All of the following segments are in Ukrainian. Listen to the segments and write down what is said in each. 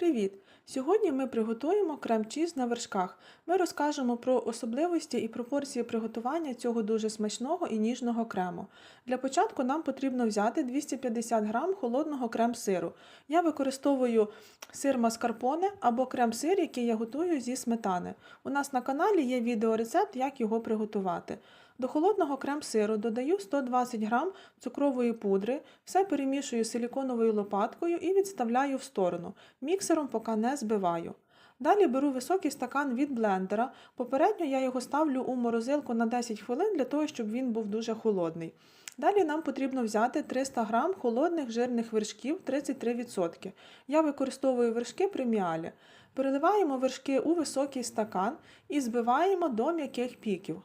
Привіт! Сьогодні ми приготуємо крем-чіз на вершках. Ми розкажемо про особливості і пропорції приготування цього дуже смачного і ніжного крему. Для початку нам потрібно взяти 250 г холодного крем-сиру. Я використовую сир маскарпоне або крем-сир, який я готую зі сметани. У нас на каналі є відеорецепт, як його приготувати. До холодного крем-сиру додаю 120 г цукрової пудри, все перемішую силіконовою лопаткою і відставляю в сторону. Міксером поки не збиваю. Далі беру високий стакан від блендера. Попередньо я його ставлю у морозилку на 10 хвилин для того, щоб він був дуже холодний. Далі нам потрібно взяти 300 г холодних жирних вершків 33%. Я використовую вершки преміалі. Переливаємо вершки у високий стакан і збиваємо до м'яких піків.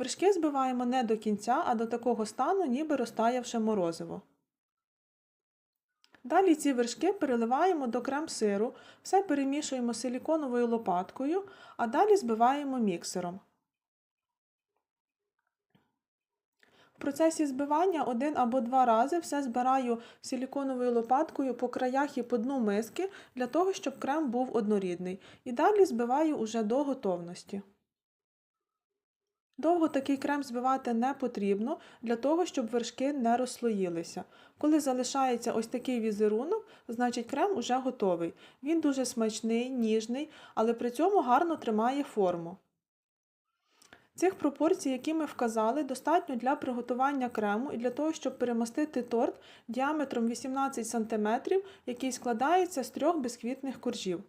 Вершки збиваємо не до кінця, а до такого стану, ніби розтаявше морозиво. Далі ці вершки переливаємо до крем-сиру, все перемішуємо силіконовою лопаткою, а далі збиваємо міксером. В процесі збивання один або два рази все збираю силіконовою лопаткою по краях і по дну миски, для того, щоб крем був однорідний. І далі збиваю уже до готовності. Довго такий крем збивати не потрібно для того, щоб вершки не розслоїлися. Коли залишається ось такий візерунок, значить крем уже готовий. Він дуже смачний, ніжний, але при цьому гарно тримає форму. Цих пропорцій, які ми вказали, достатньо для приготування крему і для того, щоб перемастити торт діаметром 18 см, який складається з трьох бисквітних коржів.